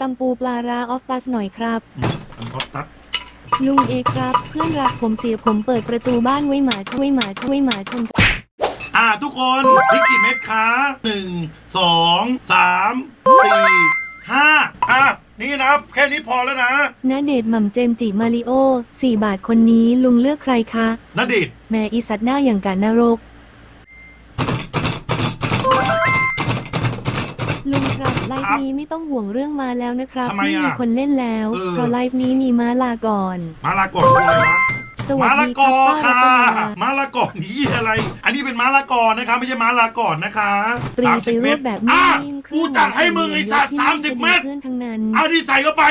ตำปูปลาร้าออฟตัสหน่อยครับอืมออฟตัดลุงเอครับ เพื่อนรักผมเสียผมเปิดประตูบ้านไว้หมาช่วยหมาช่วยหมาชนอ่าทุกคนพริกกี่เม็ดคะหนึ่งสองสามสี่ห้าอะนี่นะครับ แค่นี้พอแล้วนะณเดชน์หม่ำเจมส์จิมาริโอ4บาทคนนี้ลุงเลือกใครคะนดิดแม่อีสัตว์หน้าอย่างกันนรก ลุง ครับไลฟ์นี้ไม่ต้องห่วงเรื่องมาแล้วนะครับทำไมไม่อะมีคนเล่นแล้วเออ เพราะไลฟ์นี้มีม้าลาก่อน มาลาก่อนคืออะไรวะ สวัสมาละดีกครัอบป้ารัค่ะตนามาละกอนี่อะไร อันนี้เป็นมาละกอนะคะไม่ใช่มาละก่อนนะคะตรีสามไปสิบรูเม็ดปแบบอะนิ่มๆกูจัดให้มึงไอ้สัตว์สามสิบเม็ดเพื่อนทั้งนั้นเอานี่ใส่เข้าไป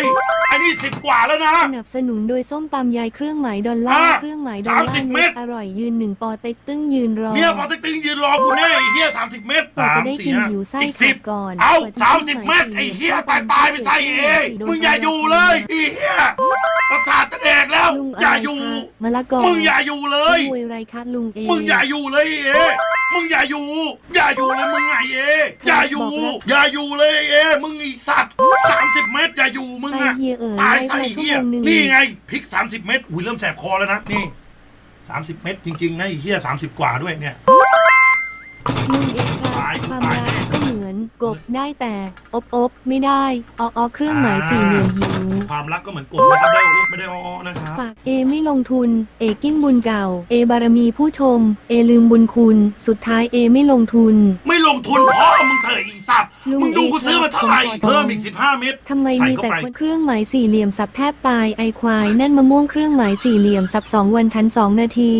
อันนี้สิบกว่าแล้วนะ สนับสนุนโดยส้มตำยายเครื่องหมายดอลลาร์อะเครื่องหมายดอลลา30ร์เม็ด อร่อยยืนหนึ่งปอเต็กตึ้งยืนรอเนี่ยพอติ๊กติ๊งยืนรอกูแน่ไอ้เหี้ยสามสิบเม็ดกว่าสาจะมได้สี่กินห้าหิวไส้อีกขัสิบบก่อนเอากว่จะสามได้สิบหเม็ดสี่ไอ้เหี้ยหตายตายไปใส่เองมึงอย่าอยู่เลยไอ้เหี้ยประสาทจะแดกแล้ว ลุงอย่าอยู่มะละกอมึงอย่าอยู่เลยรวยไรคะลุงเองมึงอย่าอยู่เลยเอมึงอย่าอยู่ อย่าอยู่เลยมึงไงเออย่าอยู่ อย่าอยู่เลยเอมึงไอสัตว์สามสิบเมตรอย่าอยู่มึงไออะเฮียเอ๋ยตายไล่ใส่มาชั่วเฮียโมงหนึ่งนี่ไงพริกสามสิบเมตรอุ้ยเริ่มแสบคอแล้วนะนี่สามสิบเมตรจริงๆนะไอ้เฮียสามสิบกว่าด้วยเนี่ยลุงเองครับตายความตายรัก ก็เหมือนกบได้แต่อบอบไม่ได้อออเครื่องหมายสี่เหลี่ยมหิวความรักก็เหมือนกบนะครับได้อุ๊บไม่ได้อ้อๆนะครับ ฝากเอไม่ลงทุน เอกินบุญเก่า เอบารมีผู้ชม เอลืมบุญคุณ สุดท้ายเอไม่ลงทุน ไม่ลงทุนพ่อมึงเถอะไอีสัตว์ลุงมึงดูกูซื้อมาเท่าไหร่ผมขอเพิ่มอีกสิบห้าเมตรทำไมใส่มีเข้าแต่ไปคนเครื่องหมายสี่เหลี่ยมสับแทบตายไอควายนั่นมะม่วงเครื่องหมายสี่เหลี่ยมสับสองวันชั้นสองนาที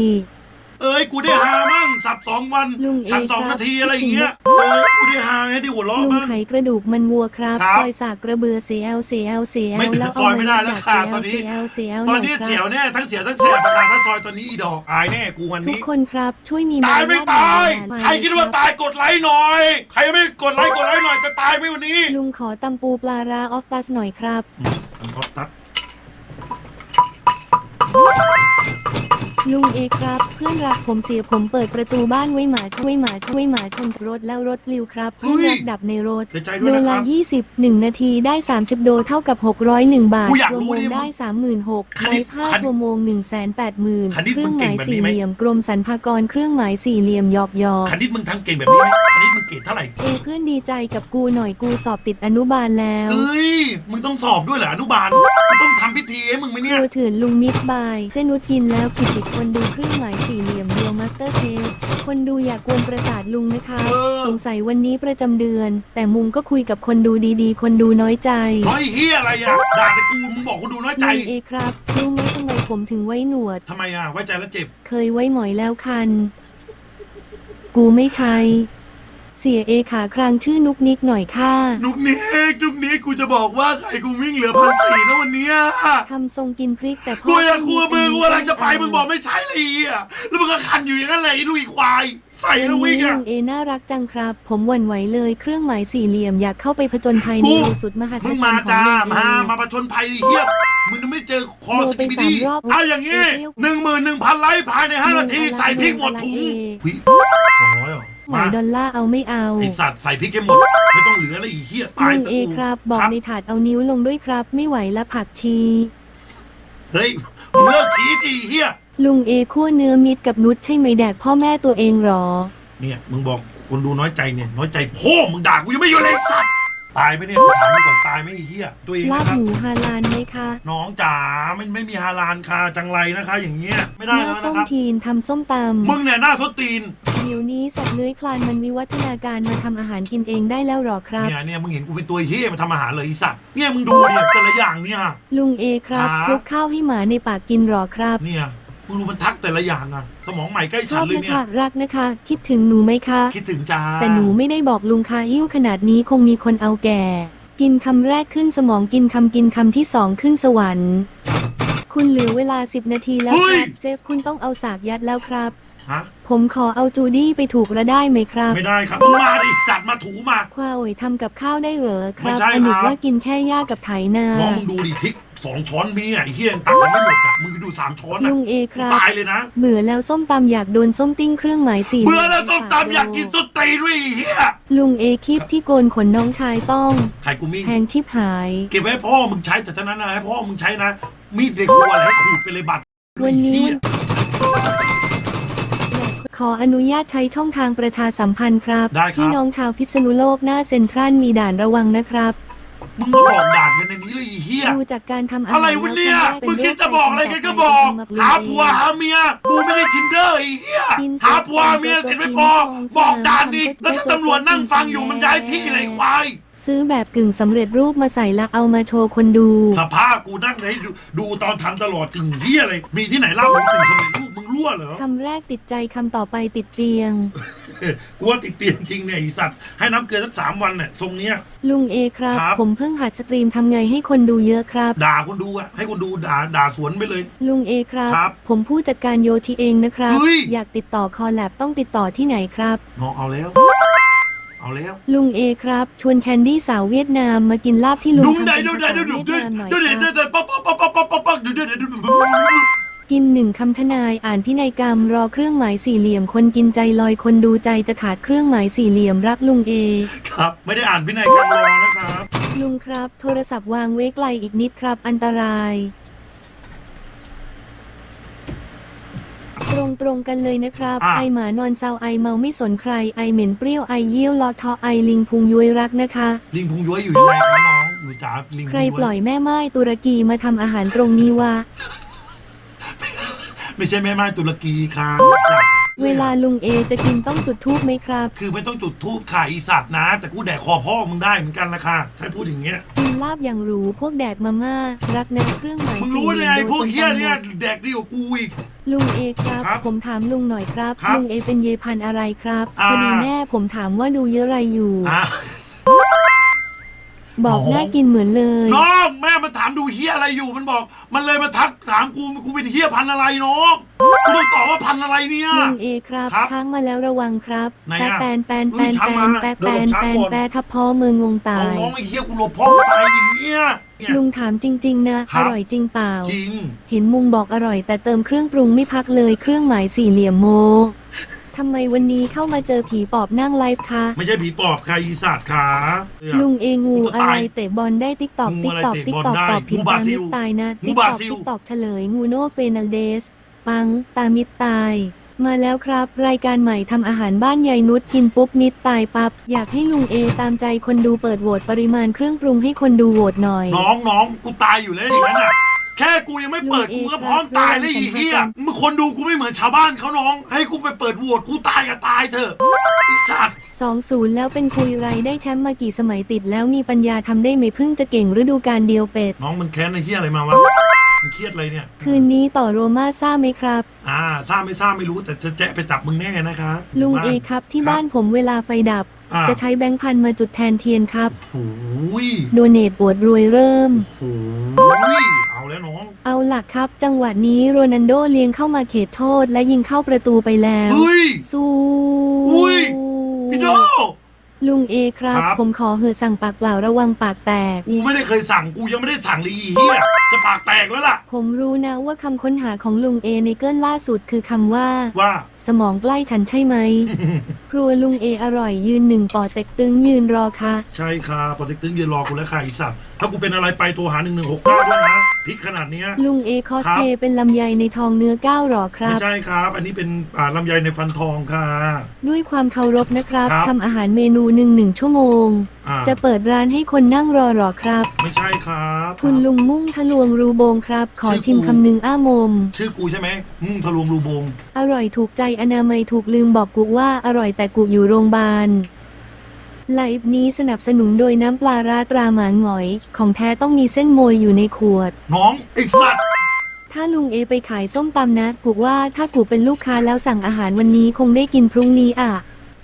เอ้ยกูได้หามั่งสับสองวันลุงเอสับสองครับนาทีอะไรอย่างเงี้ยเอ้ยกูได้หาไงได้หัวเราะลุงบ้าง ไขกระดูกมันวัวครับครับซอยสากกระเบือเสียลเสียลเสียลไม่แล้วซอยไม่ได้แล้วค่ะตอนนี้ เสียลเสียลตอนนี้เสียวแน่ทั้งเสียวทั้งเสียประกาศทั้งซอยตอนนี้อีดอกอายแน่กูวันทุกนี้ คนครับช่วยมีตายไม่รตายหน่อใครคิดว่าตายกดไลค์หน่อย ใครไม่กดไลค์กดไลค์หน่อยจะตายไหมวันนี้ลุงขอตำปูปลาร้าออฟตัสหน่อยครับออฟตัด ลุงเอครับ เพื่อนรักผมเสียผมเปิดประตูบ้านไว้หมาช่วยหมาช่วยหมาชนรถแล้วรถปลิวครับเพื่อนรักดับในรถ เสียใจด้โดวยนะคละรับ 20 1 นาทีได้ 30 โดเท่ากับ 601 บาทกูอยากรู้วงดิได้ 36,000คไลณิตฟ์คณิตชั่วโมง 180,000คณิตเครื่มึองงหเก่มางยแบบนี้สี่ไหม เหลี่ยมกรมสรรพากรเครื่องหมายสี่เหลี่ยมหยอกหยอกคณิตมึงทั้งเก่งแบบนี้ไหมคณิตมึงเกรดเท่าไหร่เอเพื่อนดีใจกับกูหน่อยกูสอบติดอนุบาลแล้ว เอ้ย มึงต้องสอบด้วยเหรออนุบาลมึงต้องทำพิธีให้มึงไหมเนี่ย ตัวถือลุงมิกบาย เจนุชกินแล้วขีดติดคนดูเครื่องหมายสี่เหลี่ยมเดียวมาสเตอร์เชฟคนดูอยากกวนประสาทลุงนะคะเออสงสัยวันนี้ประจำเดือน แต่มุงก็คุยกับคนดูดีๆ คนดูน้อยใจ น้อยเฮียอะไรอะด่าแต่กูมึงบอกกูดูน้อยใจลุงเอครับรู้ไหมทำไมผมถึงไว้หนวด ทำไมอะ ไว้ใจแล้วเจ็บ เคยไว้หมอยแล้วคัน กูไม่ใช้ เสียเอขาครางชื่อนุกนิกหน่อยค่ะนุกนี้นุกนี้กูจะบอกว่าใครกูวิ่งเหลือพันสี่นะวันเนี้ยทำทรงกินพริกแต่พ่อกูอยากกลัวมึงไกูกำลังจะไปมึงบอกไม่ใช่เลยอะแล้วมึงก็คันอยู่อย่างนั้นแหละไอ้ลูกอีควาย ใส่วัแล้วนวิ่นี้งอะลุงเอน่ารักจังครับ ผมหวั่นไหวเลยเครื่องหมายสี่เหลี่ยมอยากเข้าไปผจญภัยในกูรูสุดมหัศจรมึรงย์มาของจ้าลุงเอมามาประชนภัยดิเฮียมึงยังไม่เจอคอโดสนไปกิบิสามดี้รอบเอาอย่างงี้หนึ่งหมื่นหนึ่งพันไลค์ภายในห้านาทีใส่พริกหมดถุงวิสองร้อยเหรอ หมายดอลลาร์เอาไม่เอาไอสัตว์ใส่พริกให้หมด ไม่ต้องเหลือแล้วไอีเฮียตายลุงซะเอกูครับ บอกในถาดเอานิ้วลงด้วยครับ ไม่ไหวละผักชี เฮ้ยมึงเลิกชี้ดิเฮียลุงเอคั่วเนื้อมิตรกับนุชใช่ไหมแดกพ่อแม่ตัวเองหรอ เนี่ยมึงบอกคนดูน้อยใจเนี่ย น้อยใจพ่อมึงด่ากูยังไม่อยู่เลยสัตว์ ตายไปเนี่ยถามมึงก่อนตายไหมไอ้เฮียตัวเองลาบนะครับ หมูฮาลานไหมคะน้องจ๋าไม่ไม่มีฮาลานคาจังไรนะคะ อย่างเงี้ยไม่หได้น้าแล้วส้นะมครับ ทีนทำส้มตมึงเนี่ยหน้าสดตีนำเดี๋ยวนี้สัตว์เลื้อยคลานมันวิวัฒนาการมาทำอาหารกินเองได้แล้วหรอครับ เนี่ยเนี่ยมึงเห็นกูเป็นตัวเฮียมาทำอาหารเลยไอีสัตว์เนี่ยมึงดูเนี่ยแต่ละอย่างเนี่ย ลุงเอครับครับคลุกข้าวให้หมาในปากกินหรอครับ เนี่ย มึงดูมันทักแต่ละอย่างอะสมองใหม่ใกล้ชฉัอนบเลยนะเนี่ย คะรักนะคะ คิดถึงหนูไหมคะ คิดถึงจ้าแต่หนูไม่ได้บอกลุงค่ะหิ้วขนาดนี้คงมีคนเอาแก่ กินคำแรกขึ้นสมองกินคำกินคำที่สองขึ้นสวรรค์ คุณเหลือเวลา 10 นาทีแล้วครับเซฟคุณต้องเอาสากยัดแล้วครับ ฮะ ผมขอเอาจูดี้ไปถูกระได้ไหมครับไม่ได้ครับมึงมาดิสัตว์มาถูมา คว้าโอยทำกับข้าวได้เหรอครับไม่ใช่อนุครับว่ากินแค่หญ้ากับไถนา น้องมึงดูดิพริกสองช้อนมีอะไอ้เฮียยังตักยังไม่หมดอะมึงไปดูสามช้อนอะลุงเอครับ ตายเลยนะเบื่อแล้วส้มตำอยากโดนส้มติ้งเครื่องหมายสี่เบื่อแล้วส้มตำอยากกินส้มตีนด้วยไอ้เฮียลุงเอคลิปที่โกนขนน้องชายต้องไข่กูมิ่งแพงชิบหาย เก็บไว้ให้พ่อมึงใช้แต่เท่านั้นนะให้พ่อมึงใช้นะมีดในครัวอะไรให้ขูดไปเลยบัตรวันนี้ ไอ้เหี้ย ขออนุญาตใช้ช่องทางประชาสัมพันธ์ครับ ได้ครับ พี่น้องชาวพิษณุโลกหน้าเซ็นทรัลมีด่านระวังนะครับ มึงมาบอกด่านกันในนี้เลยไอ้เฮียดูจากการทำอาหารอะไรวะเนี่ย แล้วมึงเป็คิดโรจะบอกอะไรกันก็บอก หาผัวลุงเอหาเมีย กูไม่ได้ทินเดอร์ไอ้เหี้ยกินหาผัวหาเมียเสร็จไม่พอ บอกด่านอีกแล้วถ้าตำรวจนั่งฟังอยู่มันย้ายที่อะไรควาย ซื้อแบบกึ่งสำเร็จรูปมาใส่และเอามาโชว์คนดู สภาพกูนั่งให้ดูดูตอนทำตลอดกึ่งเหี้ยอะไรมีที่ไหนเล่าผมกึ่งสมัยลูกมึง รั่วเหรอ คำแรกติดใจคำต่อไปติดเตียง กูว่าติดเตียงจริงเนี่ยไอสัตว์ให้น้ำเกลือสักสามวันเนี่ยทรงเนี้ย ลุงเอครับ ครับ ผมเพิ่งหัดสตรีมทำไงให้คนดูเยอะครับ ด่าคนดูอะให้คนดูด่าด่าสวนไปเลย ลุงเอครับ ครับผมผู้จัดการโยชิเองนะครับ เฮ้ย อยากติดต่อคอลแลบต้องติดต่อที่ไหนครับ น้องเอาแล้ว เอาแล้ว ลุงเอครับ ชวนแคนดี้สาวเวียดนามมากินลาบที่ลุงดุงทำได้เป็นดุงภาได้ษาดุงเวีดุยงดนามหน่อยดุงคได้รับดุงได้ป๊อปป๊อปป๊อปป๊อปป๊อปป๊อปป๊อปดุงได้ดุง กินหนึ่งคำทนายอ่านพินัยกรรมรอเครื่องหมายสี่เหลี่ยม คนกินใจลอยคนดูใจจะขาดเครื่องหมายสี่เหลี่ยมรักลุงเอ ครับ ไม่ได้อ่านพินัยกรรมรอนะครับ ลุงครับ โทรศัพท์วางไว้ไกลอีกนิดครับอันตราย ตรงตรงๆกันเลยนะครับ อะ ไอหมานอนเซาไอเมาไม่สนใครไอเหม็นเปรี้ยวไอเยี่ยวลอทอไอลิงพุงย้วยรักนะคะ ลิงพุงย้วยอยู่ยังไงคะน้องหนูจ๋าลิงใคพุรงย้ปล่วอยยแม่ไม้ตุรกีมาทำอาหารตรงนี้วะ ไม่ใช่แม่ไม้ตุรกีค่ะสัตว์เวลาลุงเอจะกินต้องจุดทูบไหมครับ คือไม่ต้องจุดทูบค่ะอีสัตว์นะ แต่กูแดกคอพ่อมึงได้เหมือนกันละค่ะถ้าพูดอย่างเงี้ยกินลาบอย่างหรูพวกแดกมาม่ารักนะเครื่องหมายมึงรู้ได้ไงพวกเฮี้ยเนี่ยแดกดีกว่ากูอีกลุงเอครับครับผมถามลุงหน่อยครับครับลุงเอเป็นเยพันธุ์อะไรครับอ่าพอดีแม่ผมถามว่าดูเยอะอะไรอยู่อะ บอกน้องน่ากินเหมือนเลย น้องแม่มาถามดูเฮี้ยอะไรอยู่มันบอก มันเลยมาทักถามกูกูเป็นเฮี้ยพันธุ์อะไรน้องกูต้องตอบว่าพันธุ์อะไรเนี่ยลุงเอครับครับช้างมาแล้วระวังครับไหนแปอะแปนแปนอุ้แปยนช้างแปมานแปนเดี๋แปยวนช้างแปนก่อนแปนทับพ่อเมืองงงตาเอาย น้องไอ้เฮี้ยกูหลบพ่อตายอย่างเงี้ยเนี่ย ลุงถามจริง ๆ นะ ครัอบ ร่อยจริงเปล่า จริง เห็นมุงบอกอร่อยแต่เติมเครื่องปรุงไม่พักเลยเครื่องหมายสี่เหลี่ยมโม ทำไมวันนี้เข้ามาเจอผีปอบนั่งไลฟ์คะ ไม่ใช่ผีปอบค่ะอีสัตว์ค่ะเนี่ยลุงเองูกูจะอะตาไรยเตะบอลได้ติ๊กตอกงูติ๊กอะไรตอกเตะติ๊กบอลตอกได้ตอบผิดงูบราตาซิมิลดตายนะงูติ๊กบตราอกซิล ติ๊กตอกเฉลยงูโนเฟนัลเดส ปังตามิดตาย มาแล้วครับ รายการใหม่ทำอาหารบ้านยายนุชกินปุ๊บมิดตายปับ๊บอยากให้ลุงเอตามใจคนดูเปิดโหวตปริมาณเครื่องปรุงให้คนดูโหวตหน่อย น้องน้องกูตายอยู่แล้วอย่างนั้นอะ แค่กูยังไม่เปิดลุงเอกูก็พร้อมตายแล้วไอีเหี้ยครับมึงคนดูกูไม่เหมือนชาวบ้านเขาน้อง ให้กูไปเปิดโหวตกูตายก็ตายเถอะไอีสัตว์สองศูนย์แล้วเป็นคุยไรได้แชมป์มากี่สมัยติดแล้วมีปัญญาทำได้ไหมเพิ่งจะเก่งฤดูกาลเดียวเป็ด น้องมันแค้นไอ้เหี้ยอะไรมาวะมันเครียดอะไรเนี่ย คืนนี้ต่อโรม่าซ่าไหมครับ อ่าทราบไม่ทราบไม่รู้แต่จะแจะไปจับมึงแน่นะคะลุงยู่เอครับที่บ้านผมเวลาไฟดับอ่า จะใช้แบงค์พันมาจุดแทนเทียนครับ โอ้ยโดเนตปวดรวยเริ่ม โอ้ยเอาแล้วน้อง เอาหลักครับ จังหวะนี้โรนันโดเลี้ยงเข้ามาเขตโทษและยิงเข้าประตูไปแล้ว เฮ้ย สู้อุ้ยพี่โด ลุงเอครับ ครับ ผมขอเหอะสั่งปากเปล่าระวังปากแตก กูไม่ได้เคยสั่งกูยังไม่ได้สั่งเลยอีเหี้ยจะปากแตกแล้วล่ะ ผมรู้นะว่าคำค้นหาของลุงเอในเกิลล่าสุดคือคำว่า ว่า สมองใกล้ฉันใช่ไหม ครัวลุงเออร่อยยืนหนึ่งปอเต็กตึงยืนรอค่ะ ใช่ค่ะปอเต็กตึงยืนรอกูแล้วค่ะไอีสัตว์ถ้ากูเป็นอะไรไปตัวหาหนึ่งหนึ่งหกเก้าด้วยนะ พริกขนาดเนี้ย ลุงเอคอสครับเพลย์เป็นลำไยในทองเนื้อก้าวหรอครัไม่บใช่ครับ อันนี้เป็นอ่าลำไยในฟันทองค่ะ ด้วยความเคารพนะครับครับ ทำอาหารเมนูหนึ่งหนึ่งชั่วโมง อ่าจะเปิดร้านให้คนนั่งรอหรอครับ ไม่ใช่ครับคุณลุงมุ่งทะลวงรูโบงครับ ขอชื่อชิมกูคำหนึ่งอ้ามม ชื่อกูใช่ไหมมุ่งทะลวงรูโบง อร่อยถูกใจอนามัยถูกลืมบอกกูว่าอร่อยแต่กูอยู่โรงพยาบาล ไลฟ์นี้สนับสนุนโดยน้ำปลาราตราหมาหงอย ของแท้ต้องมีเส้นโมยอยู่ในขวด น้องไอ้สัตว์ถ้าลุงเอไปขายส้มตำนะกูว่าถ้ากูเป็นลูกค้าแล้วสั่งอาหารวันนี้คงได้กินพรุ่งนี้อะ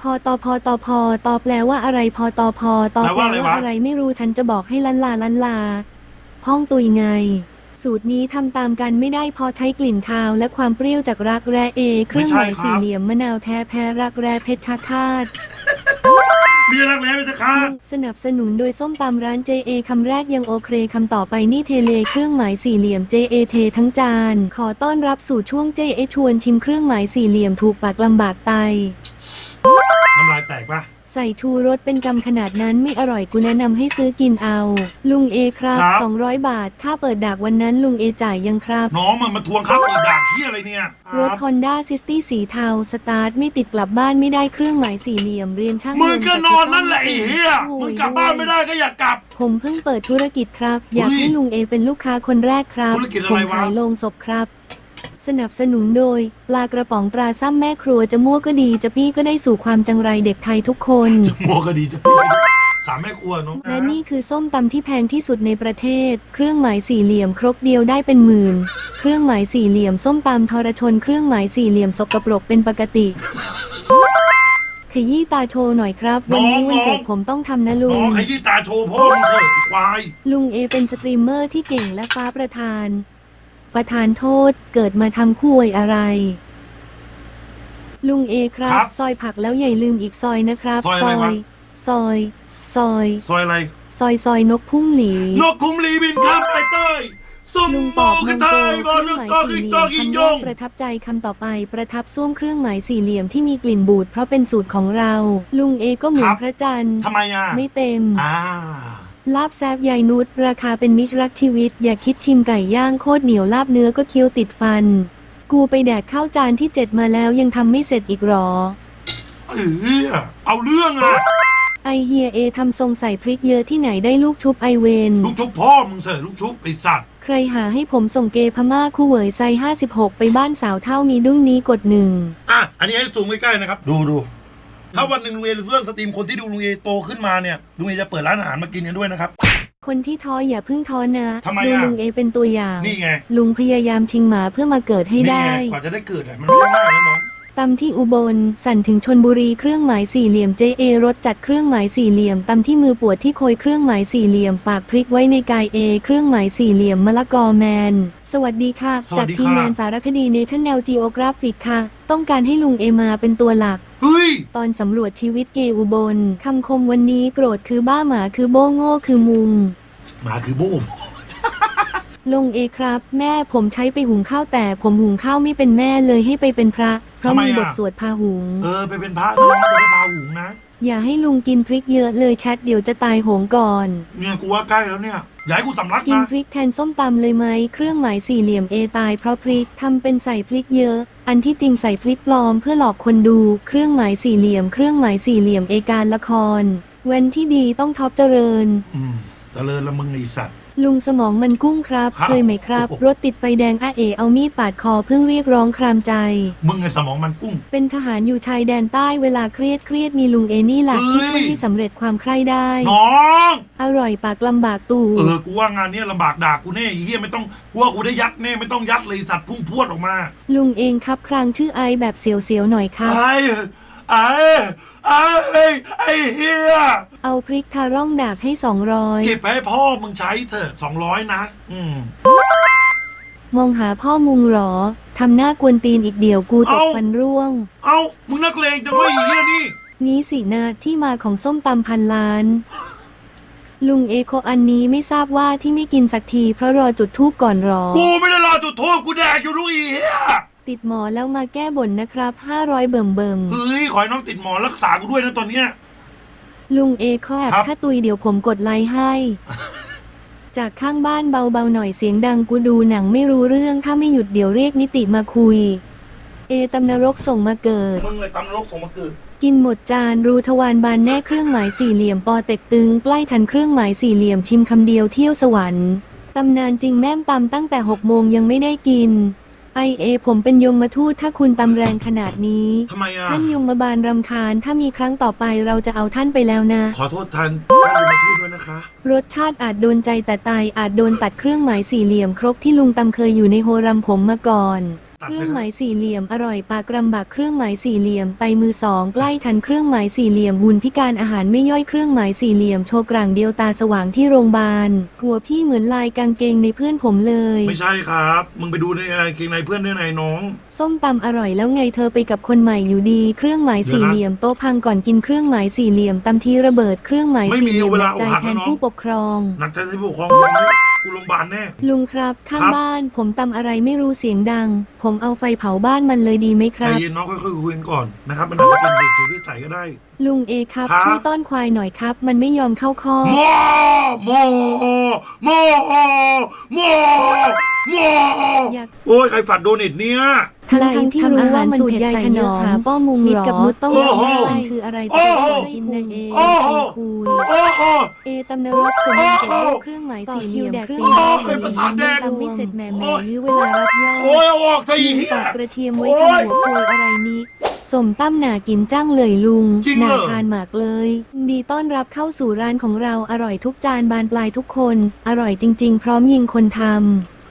พอตอพอตอพอตอแปลว่าอะไรพอตอพอตอแปลแปลว่าอะไรวะว่าอะไรไม่รู้ฉันจะบอกให้ลันลาลันลาพ้องตุยไง สูตรนี้ทำตามกันไม่ได้พอใช้กลิ่นคาวและความเปรี้ยวจากรักแร้เอ เครื่องหมายสี่เหลี่ยมมะนาวแท้แพ้รักแร้เพชรชาคาต เบียร์รักแร้ไปเถอะค่ะสนับสนุนโดยส้มตำร้าน JA คำแรกยังโอเคคำต่อไปนี่เทเลเครื่องหมายสี่เหลี่ยม JA เททั้งจาน ขอต้อนรับสู่ช่วง JA ชวนชิมเครื่องหมายสี่เหลี่ยมถูกปากลำบากไตน้ำลายแตกปะ ใส่ชูรสเป็นกำขนาดนั้นไม่อร่อยกูแนะนำให้ซื้อกินเอา ลุงเอครับ ครับ 200 บาท ค่าเปิดดากวันนั้นลุงเอจ่ายยังครับ น้องมันมาทวงครับเปิดด่างที่อะไรเนี่ยครรัถบ Honda c i t y สีเทา สตาร์ทไม่ติดกลับบ้านไม่ได้เครื่องหมายสี่เหลี่ยมเรียนช่างมึงก็ยต์นอนนั่นแหละไอ้เหี้ยโอ้มึงกลับบ้านไม่ได้ก็อย่ากลับ ผมเพิ่งเปิดธุรกิจครับ อยากเฮ้ยให้ลุงเอเป็นลูกค้าคนแรกครับธุรกิจอะผไรมวะขายโลงศพครับ สนับสนุนโดย ปลากระป๋องตราซ้ำแม่ครัวจะมั่วก็ดีจะปี้ก็ได้สู่ความจังไรเด็กไทยทุกคน จะมัวก็ดีจะปีสามแม่ครัวน้องและนี่คือส้มตำที่แพงที่สุดในประเทศ เครื่องหมายสี่เหลี่ยมครกเดียวได้เป็นหมื่น เครื่องหมายสี่เหลี่ยมส้มตำทรชน เครื่องหมายสี่เหลี่ยมสกปรกเป็นปกติ ขยี้ตาโชว์หน่อยครับ วันนี้วันเกิดผมต้องทำนะลุน้อง งขยี้ตาโชว์พ่อมึงเถอะไอ้ควาย ลุงเอเป็นสตรีมเมอร์ที่เก่งและฟ้าประธาน ประธานโทษเกิดมาทำคุยอะไร ลุงเอครับ ครับซอยผักแล้วอย่าลืมอีกซอยนะครับ ซอยอะไรวะ ซอย ซอย ซอยอะไร ซอย ซอยนกพุ่งหลี นกคุ้มลีบินครับไอ้เต้ยส้มลุงโมปอบกมัระงเทโกยบอลเคลูรื่อกงหกอมายกิสี่กเหกลี่อยมกินคำยแรงกประทับใจคำต่อไปประทับส้วมเครื่องหมายสี่เหลี่ยมที่มีกลิ่นบูดเพราะเป็นสูตรของเรา ลุงเอก็เหมือนพระจันทร์ทำไมอะ ไม่เต็ม อ่า ลาบแซบยายนุชราคาเป็นมิตรรักชีวิต อย่าคิดชิมไก่ย่างโคตรเหนียวลาบเนื้อก็เคี้ยวติดฟัน กูไปแดกข้าวจานที่เจ็ดมาแล้วยังทำไม่เสร็จอีกหรอ เอ้ยเอาเรื่องอะไอเฮียเอทำทรงใส่พริกเยอะที่ไหนได้ลูกชุบไอเวน ลูกชุบพ่อมึงเถอะลูกชุบไอ้สัตว์ ใครหาให้ผมส่งเกย์พม่าคู่เหวยไซ 56 ไปบ้านสาวเท่ามีดุ้งนี้กดหนึ่งอะ อันนี้ให้ซูมใกล้ๆนะครับ ดูดู ถ้าวันหนึ่งลุงเอเรื่องสตรีมคนที่ดูลุงเอโตขึ้นมาเนี่ยลุงเอจะเปิดร้านอาหารมากินกันด้วยนะครับ คนที่ท้ออย่าเพิ่งท้อนะทำไมดูอะลุงเอเป็นตัวอย่าง นี่ไงลุงพยายามชิงหมาเพื่อมาเกิดให้นี่ได้ ไงกว่าจะได้เกิดอะมันไม่ได้ง่ายนะน้อง ตำที่อุบล สั่นถึงชนบุรีเครื่องหมายสี่เหลี่ยม JA รถจัดเครื่องหมายสี่เหลี่ยม ตำที่มือปวดที่โคยเครื่องหมายสี่เหลี่ยม ฝากพริกไว้ในกาย A เครื่องหมายสี่เหลี่ยมมะละกอแมน สวัสดีค่ะ สวัจากสดีทีมค่ะงานสารคดี National Geographic ค่ะ ต้องการให้ลุงเอมาเป็นตัวหลัก เฮ้ย ตอนสำรวจชีวิตเกย์อุบลคำคมวันนี้โกรธคือบ้าหมาคือโบ้โง่คือมุง หมาคือโบ้ลงเอครับ แม่ผมใช้ไปหุงข้าวแต่ผมหุงข้าวไม่เป็นแม่เลยให้ไปเป็นพระ เพราะทำไมมีอะบทสวดพาหุง เออ ไปเป็นพระนะน้องจะได้พาหุงนะ อย่าให้ลุงกินพริกเยอะเลยแชทเดี๋ยวจะตายโหงก่อน เนี่ยกูว่าใกล้แล้วเนี่ยอย่าให้กูสำลักกินนะพริกแทนส้มตำเลยไหมเครื่องหมายสี่เหลี่ยมเอตายเพราะพริกทำเป็นใส่พริกเยอะ อันที่จริงใส่พริกปลอมเพื่อหลอกคนดู เครื่องหมายสี่เหลี่ยม เครื่องหมายสี่เหลี่ยมเอการละครเว้นที่ดีต้องท็อปเจริญ อืมเจริญละมึงไอสัตว์ ลุงสมองมันกุ้งครับ ครับ เคยไหมครับโอ้โหรถติดไฟแดงอาเอเอามีดปาดคอเพิ่งเรียกร้องครามใจ มึงไอสมองมันกุ้ง เป็นทหารอยู่ชายแดนใต้เวลาเครียดเครียดมีลุงเอนี่หลักเฮ้ที่ยช่วยให้สำเร็จความใคร่ได้ น้อง อร่อยปากลำบากตูเออ กูว่างานเนี้ยลำบากด่ากูแน่ไอ้เหี้ยไม่ต้องกูว่ากูได้ยัดแน่ไม่ต้องยัดเลยสัตว์พุ่งพรวดออกมาลุงเองครับครางชื่อไอแบบเสียวๆหน่อยครับ ไอ้ไอ้ไอ้ไอ้เฮีย เอาพริกทาร่องดาบให้สองร้อยเก็บไปให้พ่อมึงใช้เถอะสองร้อยนะ อืม มองหาพ่อมุงหรอทำหน้ากวนตีนอีกเดียวกูตกเอ้า ฟันร่วง เอ้า มึงนักเลงจังวะไอ้เฮียนี่ นี้สินะที่มาของส้มตำพันล้าน ลุงเอโคอันนี้ไม่ทราบว่าที่ไม่กินสักทีเพราะรอจุดทูบก่อนหรอ กูไม่ได้รอจุดโทษกูแดกอยู่ลูกอีเฮียติดหมอแล้วมาแก้บ่นนะครับ 500 เบิ่มเบิ่มเฮ้ย ขอให้น้องติดหมอรักษากูด้วยนะตอนเนี้ย ลุงเอขอแอบครับค่าตุยเดี๋ยวผมกดไลค์ให้ จากข้างบ้านเบาๆหน่อยเสียงดังกูดูหนังไม่รู้เรื่องถ้าไม่หยุดเดี๋ยวเรียกนิติมาคุย เอตำนรกส่งมาเกิด มึงเลยตำนรกส่งมาเกิดกินหมดจานรูทวารบานแน่เครื่องหมายสี่เหลี่ยมปอเต็กตึงใกล้ฉันเครื่องหมายสี่เหลี่ยมชิมคำเดียวเที่ยวสวรรค์ตำนานจริงแม่มตำตั้งแต่หกโมงยังไม่ได้กิน ไอเอผมเป็นยมมาทูตถ้าคุณตำแรงขนาดนี้ ทำไมอะ ท่านยมมาบาลรำคาญถ้ามีครั้งต่อไปเราจะเอาท่านไปแล้วนะ ขอโทษทันท่านดูมาทูตด้วยนะคะ รสชาติอาจโดนใจแต่ตายอาจโดนตัดเครื่องหมายสี่เหลี่ยมครกที่ลุงตำเคยอยู่ในโฮรัมผมมาก่อนตัด เคไหมรื่องคหรับมายสี่เหลี่ยมอร่อยปากกรำบักเครื่องหมายสี่เหลี่ยมไตมือสองใกล้ทันเครื่องหมายสี่เหลี่ยมหุ่นพิการอาหารไม่ย่อยเครื่องหมายสี่เหลี่ยมโชว์กลางเดียวตาสว่างที่โรงพยาบาลหัวพี่เหมือนลายกางเกงในเพื่อนผมเลย ไม่ใช่ครับ มึงไปดูในอะไรเกงในเพื่อนด้วยในน้อง ส้มตำอร่อยแล้วไงเธอไปกับคนใหม่อยู่ดี เครื่องหมายสี่เหลี่ยมโต๊ะพังก่อนกินเครื่องหมายสี่เหลี่ยมตำทีระเบิดเครื่องหมายไม่สี่มีเหลี่ยมเวหลานักใจอกหักแทนะนน้อง ผู้ปกครอง หนักใจที่ปกครองกูไม่กูโรงพยาบาลแน่ ลุงครับ ข้างครับ บ้าน ผมตำอะไรไม่รู้เสียงดัง ผมเอาไฟเผาบ้านมันเลยดีไหมคใจรับ เย็นน้องค่อยๆคุยกันก่อนนะครับมันอาจจะเป็นเด็กถูกที่ใส่ก็ได้ ลุงเอครับครับช่วยต้อนควายหน่อยครับ มันไม่ยอมเข้าคอก โมโมโมโมโมอยากโอ้ยใครฝัดโดเน็ตเนี่ย ทั้งทั้งที่รู้ว่ามันเผ็ดใส่เนื้อขาป้อมุงมิดกับมุดต้องโอ้โหมันคืออะไรโอ้จะโหได้กินนะเอโอ้โหคุยโอ้โห เอตำนรกสมบูรณ์กับเครื่องหมายสี่เหลี่ยมเครื่องหมายโอ้ยประสาทแดกตำไม่เสร็จแหม่แหโอ้ม่ยยื้อเวลารับยอดโอ้ยเอาออกเถอะไอ้ยิงเหี้ยตอกกระเทียมไว้โอ้ทำยหัวโปรยอะไรนี้ สมตั้มหนากินจ้างเลยลุงจริงหเหรนาอ ทานหมากเลย ดีต้อนรับเข้าสู่ร้านของเราอร่อยทุกจานบานปลายทุกคน อร่อยจริง ๆ พร้อมยิงคนท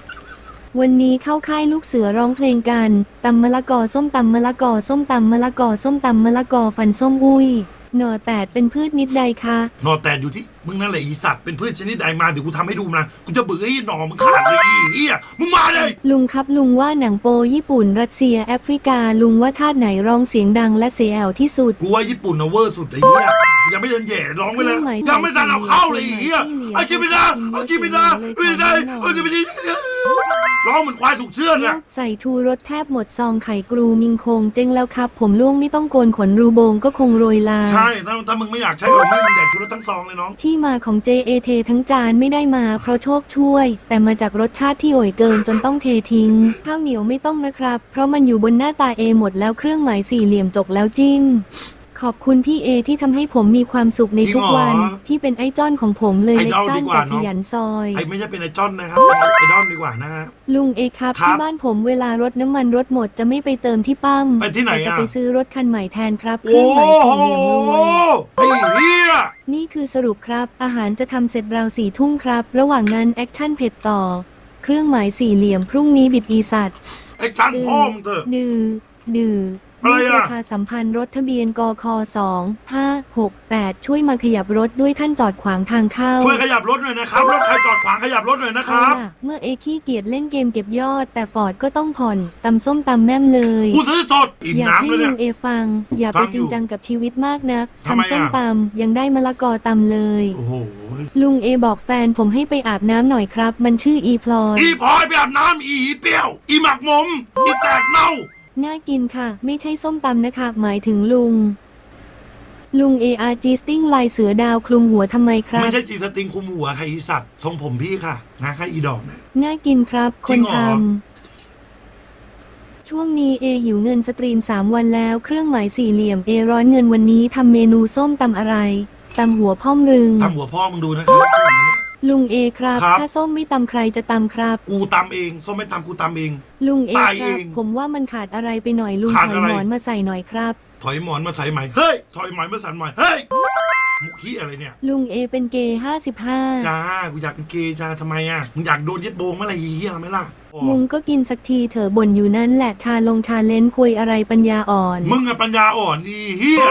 ำวันนี้เข้าค่ายลูกเสือร้องเพลงกันตำมะละกอส้มตำมะละกอส้มตำมะละกอส้มตำมะละกอฟันส้มอุ้ย หน่อแตดเป็นพืชนิดใดคะ หนอแตนอยู่ที่มึงนั่นแหละอีสัตว์เป็นพืชชนิดใดมาเดี๋ยวกูทำให้ดูนะกูจะเบื่อไอ้หนอมึงขาดเลยไอ้เหี้ยมึงมาเลย ลุงครับลุงว่าหนังโปญี่ปุ่น รัสเซียแอฟริกา ลุงว่าชาติไหนร้องเสียงดังและเสียแอวที่สุด กูว่าญี่ปุ่นนะเวอร์สุดไอ้เหี้ยยังไม่เดินแหย่ร้องไปแล้วเครื่องหมายยังไม่ทันเอาเข้าเลยไอ้เหี้ยที่เหลือไอ้กินไม่ได้ไอ้กินไม่ได้ไม่ได้ไอ้กินไม่ได้ ร้องเหมือนควายถูกเชือดอะ ใส่ทูรถแทบหมดซองไข่กรูมิงคงเจ๊งแล้วครับ ผมล่วงไม่ต้องโกนขนรูโบงก็คงโรยลา ใช่ ถ้าถ้ามึงไม่อยากใช้ของมึงแดกชุดละทั้งซองเลยน้อง ที่มาของ JAT ทั้งจานไม่ได้มาเพราะโชคช่วย แต่มาจากรสชาติที่โอ่ยเกินจนต้องเททิ้ง ข้าวเหนียวไม่ต้องนะครับ เพราะมันอยู่บนหน้าตาเอหมดแล้วเครื่องหมายสี่เหลี่ยมจกแล้วจิ้ม ขอบคุณพี่เอที่ทำให้ผมมีความสุขในทุกวัน จริงเหรอ พี่เป็นไอ้จ้อนของผมเลยไอเล็ดกอลสั้ดีนกว่าแต่ขเนาะยันซอย ไอ้ไม่ใช่เป็นไอจอนนะครับเป็นไอดอลดีกว่านะฮะ ลุงเอครับครับที่บ้านผมเวลารถน้ำมันรถหมดจะไม่ไปเติมที่ปั๊มไปที่ไหนแต่จะอะไปซื้อรถคันใหม่แทนครับเคโอ้รื่องหมายโหสี่เหลี่ยมรวยไอ้เหี้ยนี่คือสรุปครับ อาหารจะทำเสร็จราวสี่ทุ่มครับ ระหว่างนั้นแอคชั่นเผ็ดต่อ เครื่องหมายสี่เหลี่ยมพรุ่งนี้บิดอีสัตว์ไอ้จังพ่อมึงเถอะดื้อดื้อ อะไรอะประชาสัมพันธ์รถทะเบียนกคสองห้าหกแปดช่วยมาขยับรถด้วยท่านจอดขวางทางเข้าช่วยขยับรถหน่อยนะครับ รถใครจอดขวางขยับรถหน่อยนะคเอารับล่ะเมื่อเอขี้เกียจเล่นเกมเก็บยอด แต่ฟอร์ดก็ต้องผ่อนตำส้มตำแม่มเลย กูซื้อสดอิ่มอยากน้ำให้แล้วลุเนี่ย งเอฟัง อย่าฟัไปงจอยู่ริงจังกับชีวิตมากนักทำไมทำส้มอะตำยังได้มะละกอตำเลย โอ้โหลุงเอบอกแฟนผมให้ไปอาบน้ำหน่อยครับ มันชื่ออีพลอย อีพลอยไปอาบน้ำอีเปรี้ยว อีหมักหมม อีแตกเน่า น่ากินค่ะ ไม่ใช่ส้มตำนะคะ หมายถึงลุง ลุงเออาร์จีสติ้งลายเสือดาวคลุมหัวทำไมครับ ไม่ใช่จีสติงคุมหัวใครอีสัตว์ทรงผมพี่ค่ะ นะใครอีดอกนะ น่ากินครับ คจรินงเหรทอำช่วงนี้เอหิวเงินสตรีม 3 วันแล้ว เครื่องหมายสี่เหลี่ยมเอร้อนเงินวันนี้ทำเมนูส้มตำอะไรตำหัวพ่อมรึงทำหัวพ่อมึงดูนะครับ ลุงเอครับ ครับ ถ้าส้มไม่ตำใครจะตำครับ กูตำเองส้มไม่ตำกูตำเอง ลุงเอตายครับเองผมว่ามันขาดอะไรไปหน่อยลุงขาดถอยอะไร หมอนมาใส่หน่อยครับ ถอยหมอนมาใส่ใหม่เฮ้ยถอยหมอนมาสั่นใหม่เฮ้ยมุกขี้อะไรเนี่ย ลุงเอเป็นเกย์ห้าสิบห้าจ้ากูอยากเป็นเกย์จ้าทำไมอะมึงอยากโดนยึดโบงเมื่อไหร่เหี้ยไหมล่ะอ๋อมุงก็กินสักทีเถอะบ่นอยู่นั่นแหละชาลงชาเลนคุยอะไรปัญญาอ่อน มึงอะปัญญาอ่อนอีเหี้ย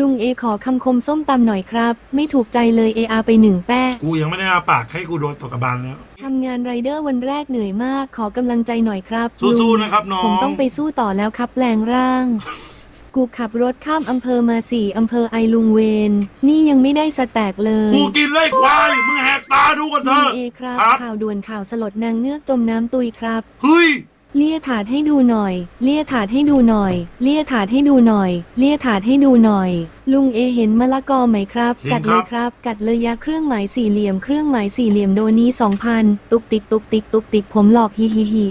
ลุงเอขอคำคมส้มตำหน่อยครับ ไม่ถูกใจเลยเออาไปหนึ่งแป้กูยังไม่ได้อาปากให้กูโดนตกกระบาลแล้ว ทำงานไรเดอร์วันแรกเหนื่อยมาก ขอกำลังใจหน่อยครับสู้ลุงๆนะครับน้องผมต้องไปสู้ต่อแล้วครับแปลงร่าง กูขับรถข้ามอำเภอมาสี่อำเภอไอลุงเวน นี่ยังไม่ได้สแตกเลย กูกินไล่ควาย มึงแหกตาดูกันเถลุงอะ เอครับ ครับ ข่าวด่วนข่าวสลดนางเงือกจมน้ำตุยครับ เฮ้ย เลี่ยถาดให้ดูหน่อย เลี่ยถาดให้ดูหน่อย เลี่ยถาดให้ดูหน่อย เลี่ยถาดให้ดูหน่อย ลุงเอเห็นมะละกอไหมครับ เห็นกัดคเลรัยบ ครับ กัดเลยยาเครื่องหมายสี่เหลี่ยม เครื่องหมายสี่เหลี่ยมโดนี้สองพันตุกติกตุกติกตุกติกผมหลอกฮิฮิฮิ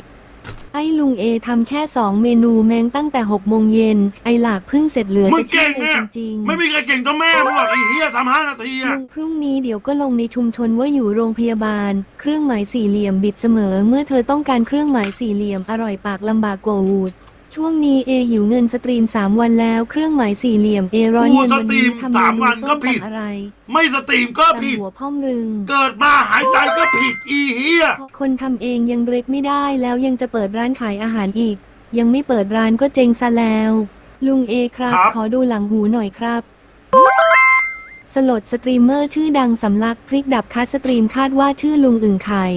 ไอ้ลุงเอทำแค่สองเมนูแมงตั้งแต่หกโมงเย็น ไอหลากเพิ่งเสร็จเหลือมึงจะเชื่เก่องเลยเนี่ยจริงๆ ไม่มีใครเก่งเท่าแม่มึงหรอกไอ้เหี้ยทำห้านาทีลุอะงพรุ่งนี้เดี๋ยวก็ลงในชุมชนว่าอยู่โรงพยาบาล เครื่องหมายสี่เหลี่ยมบิดเสมอ เมื่อเธอต้องการเครื่องหมายสี่เหลี่ยมอร่อยปากลำบากกว่าวูด ช่วงนี้เอหิวเงินสตรีม 3 วันแล้วเครื่องหมายสี่เหลี่ยมเอร้อนกูเงินสวันตรีนี้มทำเมสามนูวันส้ก็มผิดตำอะไรไม่สตรีมก็ผิดตำหัวพ่อมรึง เกิดมาหายใจก็ผิดอีเหี้ยคนทำเองยังเบรกไม่ได้แล้วยังจะเปิดร้านขายอาหารอีก ยังไม่เปิดร้านก็เจ๊งซะแล้ว ลุงเอครับครับ ขอดูหลังหูหน่อยครับสลดสตรีมเมอร์ชื่อดังสำลักพริกดับคัสสตรีมคาดว่าชื่อลุงอึ่งไข่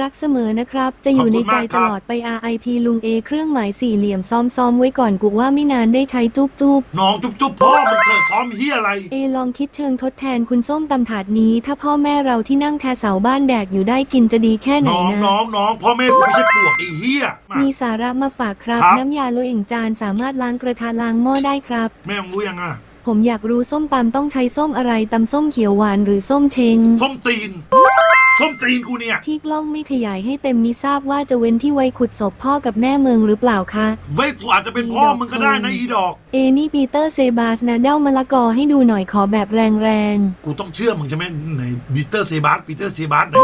รักเสมอนะครับ จะอยู่ในใจตลอดไป RIP ลุงเอเครื่องหมายสี่เหลี่ยมซ้อมๆไว้ก่อนกูว่าไม่นานได้ใช้จุ๊บจุ๊บน้องจุ๊บจุ๊บพ่อมันเธอซ้อมเฮียอะไร เอลองคิดเชิงทดแทนคุณส้มตำถาดนี้ ถ้าพ่อแม่เราที่นั่งแทเสาบ้านแดกอยู่ได้กินจะดีแค่ไหนน้องนะ น้องน้องพ่อแม่กูไม่ใช่ปลวกไอ้เฮียมา มีสาระมาฝากครับ ครับ น้ำยาโลเอ่งจานสามารถล้างกระทะล้างหม้อได้ครับ แม่มึงรู้ยังอะผมอยากรู้ส้มตำต้องใช้ส้มอะไรตำส้มเขียวหวานหรือส้มเชง ส้มตีน ส้มตีนกูเนี่ย ที่กล้องไม่ขยายให้เต็มมิทราบว่าจะเว้นที่ไว้ขุดศพพ่อกับแม่เมืองหรือเปล่าคะ เว้ยอาจจะเป็นพ่อมึงก็ได้นะอีดอก เอนี่ปีเตอร์เซบาสนะเด้ามะละกอให้ดูหน่อยขอแบบแรงกูต้องเชื่อมึงใช่ไหมไหนปีเตอร์เซบาสปีเตอร์เซบาสไหน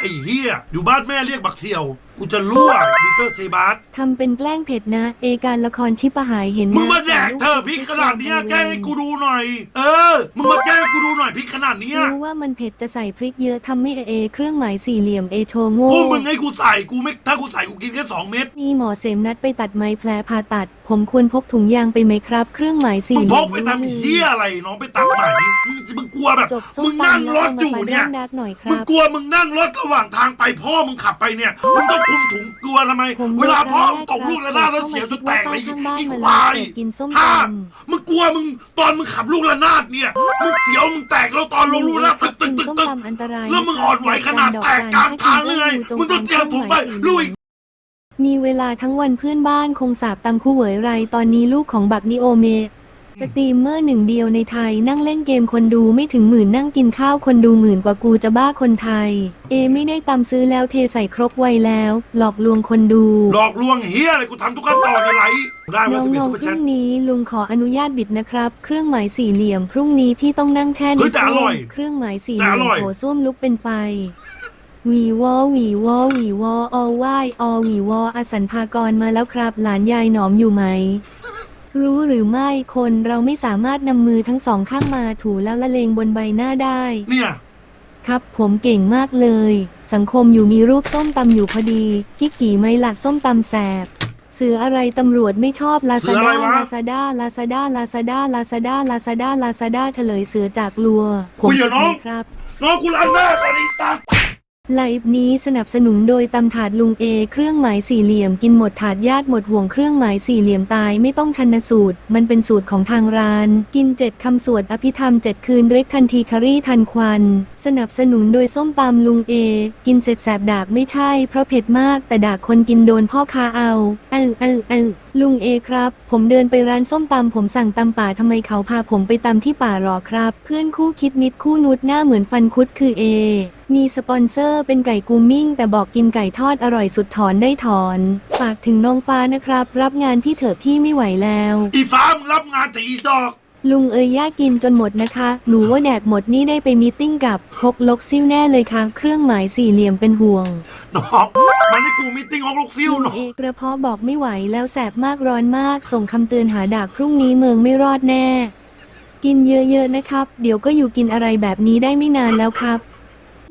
ไอ้เฮียอยู่บ้านแม่เรียกบักเสี่ยว กูจะรั่วปีเตอร์เซบาสๆทำเป็นแกล้งเผ็ดนะ เอการละครชิปหายเห็นมึงมาแดกเธอะพริกขนาดเนี้ยแกล้งให้กูดูหน่อย เออ มึงมาแกล้งให้กูดูหน่อยพริกขนาดเนี้ยรู้ว่ามันเผ็ดจะใส่พริกเยอะทำไม่เอเครื่องหมายสี่เหลี่ยมเอโชโง่พวกมึงให้กูใส่กูไม่ถ้ากูใส่กูกินแค่สองเม็ดนี่หมอเสมนัดไปตัดไม้แผลผ่าตัด ผมควรพกถุงยางไปไหมครับ เครื่องหมายสี่มึงเหพลี่ยกมไปทำเฮียอะไรน้องไปตัดไหมมึงมึงกลัวแบบจบส้มึมงนั่งตำรแล้วถเอาอยู่มาเนี่ยดักดักหน่อยคมึงรับกลัวมึงนั่งรถระหว่างทางไปพ่อมึงขับไปเนี่ยมึงต้องคุมถุงกลัวทำไมผมเวลาพ่อเดิมึนงตกลูกระนาดแล้วเสียงจะแตกเลยข้างบ้านอีมันควายเปิดกินส้มห้าตมึงกลัวมึงตอนมึงขับลูกระนาดเนี่ยมึงเสียวมึงแตกแล้วตอนลงลูกระนาดตึกตึกิกนตึกส้มตึกตำอันตรายแล้วมึงอ่อนไหวขนาดแตกกลางทางเลยมึงต้องเตรียมถุงไปลุยมีเวลาทั้งวันเพื่อนบ้านคงสาบตำคู่เหวยไรตอนนี้ลูกของบักนิโอเมะ สตรีมเมอร์หนึ่งเดียวในไทยนั่งเล่นเกมคนดูไม่ถึงหมื่นนั่งกินข้าวคนดูหมื่นกว่ากูจะบ้าคนไทย เอไม่ได้ตำซื้อแล้วเทใส่ครกไวแล้ว หลอกลวงคนดูหลอกลวงเฮียอะไรกูทำทุกขั้นตอนในไลฟ์ได้ว่าน้สิบเอ็ดองทุกๆพเปอร์เซ็รุ่นงต์นี้ลุงขออนุญาตบิดนะครับ เครื่องหมายสี่เหลี่ยมพรุ่งนี้พี่ต้องนั่งแช่ในเฮ้ยแต่อร่อยส้วมเครื่องหมายสี่เหแต่ลี่ยอมร่อย โถส้วมลุกเป็นไฟหวีวอหวีวอหวีวออไหว้อหวีวออสันพากรมาแล้วครับ หลานยายหนอมอยู่ไหม รู้หรือไม่คนเราไม่สามารถนำมือทั้งสองข้างมาถูแล้วละเลงบนใบหน้าได้ เนี่ย ครับผมเก่งมากเลย สังคมอยู่มีรูปส้มตำอยู่พอดีกิ๊กกี่ไหม่หลักส้มตำแสบ เสืออะไรตำรวจไม่ชอบลาเสืซาออะไรด้าวะ ลาซาด้าลาซาด้าลาซาด้าลาซาด้าลาซาด้าลาซาด้าเฉลยเสือจากลัว ผมคุยกับน้อง ครับ น้องกูล้างหน้าก่อนไอ้สัส ไลฟ์นี้สนับสนุนโดยตำถาดลุงเอ เครื่องหมายสี่เหลี่ยมกินหมดถาดญาติหมดห่วงเครื่องหมายสี่เหลี่ยมตายไม่ต้องชันสูตร มันเป็นสูตรของทางร้าน กินเจ็ดคำสวดอภิธรรมเจ็ดคืนเร็กทันทีคารี่ทันควัน สนับสนุนโดยส้มตำลุงเอ กินเสร็จแสบดากไม่ใช่เพราะเผ็ดมากแต่ดากคนกินโดนพ่อค้าเอาเออเออเออ ลุงเอครับ ผมเดินไปร้านส้มตำผมสั่งตำป่าทำไมเขาพาผมไปตำที่ป่าหรอครับ เพื่อนคู่คิดมิดคู่นุดหน้าเหมือนฟันคุดคือเอ มีสปอนเซอร์เป็นไก่กูมิ่ง แต่บอกกินไก่ทอดอร่อยสุดถอนได้ถอน ฝากถึงน้องฟ้านะครับ รับงานพี่เถอะพี่ไม่ไหวแล้ว อีฟ้ามึงรับงานแต่อีดอก ลุงเอยย่ากินจนหมดนะคะ หนูว่าแดกหมดนี่ได้ไปมีตติ้งกับพกลกซิ่วแน่เลยค่ะ เครื่องหมายสี่เหลี่ยมเป็นห่วง น้องมันให้กูมิทติ้งฮอกลูกซิ่วลุงน้องเอกระเพาะบอกไม่ไหวแล้วแสบมากร้อนมาก ส่งคำเตือนหาดากพรุ่งนี้เมืองไม่รอดแน่ กินเยอะๆนะครับ เดี๋ยวก็อยู่กินอะไรแบบนี้ได้ไม่นานแล้วครับ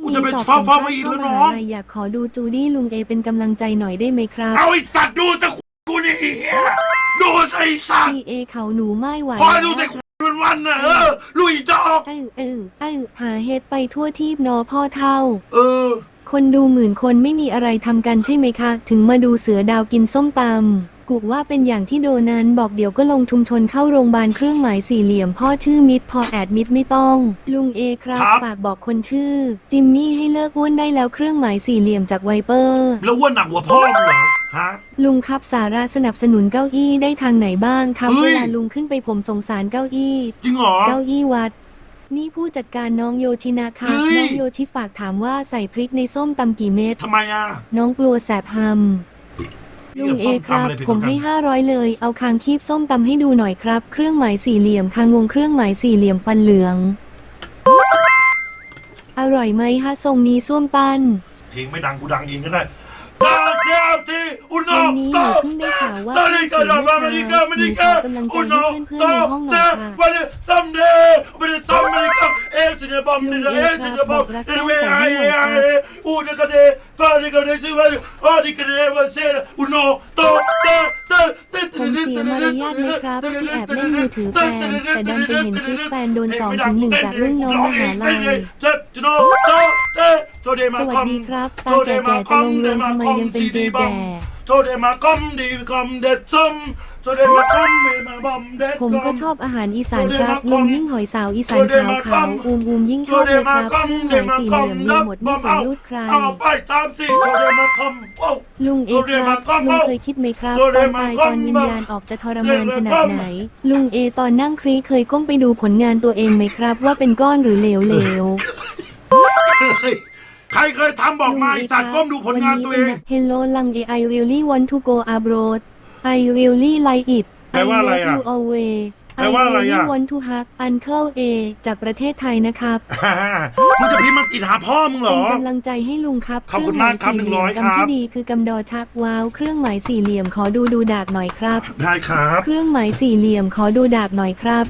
กูจะไปมีสอบเฝ้าเฝ้าสัมภมาษณ์อีกแล้วเข้น้มองหาลัยอยากขอดูจูดี้ลุงเอเป็นกำลังใจหน่อยได้ไหมครับ เอาไอ้สัตว์ดูจะกูนี่เหี้ยดูสิไอ้สัตว์ พี่เอเขาหนูไม่ไหวคอยดูแต่ วันวันๆน่ะเออลุยดอกเออเออเออหาเฮ็ดไปทั่วทีบนอพ่อเท่า เออ คนดูหมื่นคนไม่มีอะไรทำกันใช่ไหมคะ ถึงมาดูเสือดาวกินส้มตำ กูว่าเป็นอย่างที่โดนั้นบอกเดี๋ยวก็ลงชุมชนเข้าโรงพยาบาลเครื่องหมายสี่เหลี่ยมพ่อชื่อมิดพอแอดมิดไม่ต้อง ลุงเอครับครับ ฝากบอกคนชื่อ จิมมี่ให้เลิกอ้วนได้แล้วเครื่องหมายสี่เหลี่ยมจากไวเปอร์ แล้วอ้วนหนักกว่าพ่อมึงเหรอฮะ ลุงครับสาระสนับสนุนเก้าอี้ได้ทางไหนบ้างครับ เฮ้เวย ลาลุงขึ้นไปผมสงสารเก้าอี้ จริงเหรอ เก้าอี้วัด นี่ผู้จัดการน้องโยชินะคะเฮ้ย น้องโยชิฝากถามว่าใส่พริกในส้มตำกี่เม็ดทำไมอะ น้องกลัวแสบหำ ลุนี่งกับเอส้มครับตำอะไรผิดผมกันให้ห้าร้อยเลย เอาคางคีบส้มตำให้ดูหน่อยครับ เครื่องหมายสี่เหลี่ยมคางวงเครื่องหมายสี่เหลี่ยมฟันเหลือง อร่อยไหมฮะทรงนี้ส้วมตันเพลงไม่ดังกูดังเองก็ได้ ตาเทียบที่อุโนวันนี้หโตนูเพิ่งได้ข่าวว่าตาลิกาดามาเมริกาเมริกาหนูขอกำลังใจอุโนให้เพื่โตอนๆในห้องหน่เตอยค่ะวันนี้ซัมเดย์วันนี้ซัมเมริกาเอซิเนบอมนี่เอซิเนบอมนี่เวไอไออูนี่กันเดตานี่กันเดซิวันอ๋อนี่กันเดวันเซอุโนโตเตเตผมเสียมารยาทไหมครับที่แอบเล่นมือถือแฟนแต่ดันไปเห็นคลิปแฟนโดนสองถึงหนึ่งจากรุ่นน้องมหาลัยเจ็บจโนโตเตโซเดสมาวัคสอมดีครับตาโซเดแก่มาๆคจะอลมงเดเรือนมาทำไมคอมยังเป็นเกดีย์บอแก่มโซเดมาคอมดีคอมเด็ดซุมโซเดมาคอมเมมาบอมเด็ดผมก็ชอบอาหารอีสานครับลุงยิ่งหอยสาวอีสานขาวขาวอูมอูมยิ่งชอบเลยครับเครื่องหมายสีเหลี่ยมมีหมดไม่สนรูดใครเอาไปสามสี่โซเดมาคอมลุงเอครับลุงเคยคิดไหมครับตอนตายตอนวิญญาณออกจะทรมานขนาดไหน ลุงเอตอนนั่งครีเคยก้มไปดูผลงานตัวเองไหมครับ ว่าเป็นก้อนหรือเหลวเหลว ใครเคยทำบอกมาไอสัตว์ก้มดูผลงานตัวเองเฮลโลลังเอ I really want to go abroad I really like it แปลว่าอะไรอะ I love you always แปลว่าอะไร I อะ really want to hug Uncle A จากประเทศไทยนะครับฮ่ามึงจะพิมพ์มากินหาพ่อมึงเหรเป็อนกำลังใจให้ลุงครับขอบคุณมากครับเองหมายสี่เหลี่ยม100ครับ กำที่ดีคือกำดอชักว้าว เครื่องหมายสี่เหลี่ยมขอดูดูดากหน่อยครับ ได้ครับ เครื่องหมายสี่เหลี่ยมขอดูดากหน่อยครับ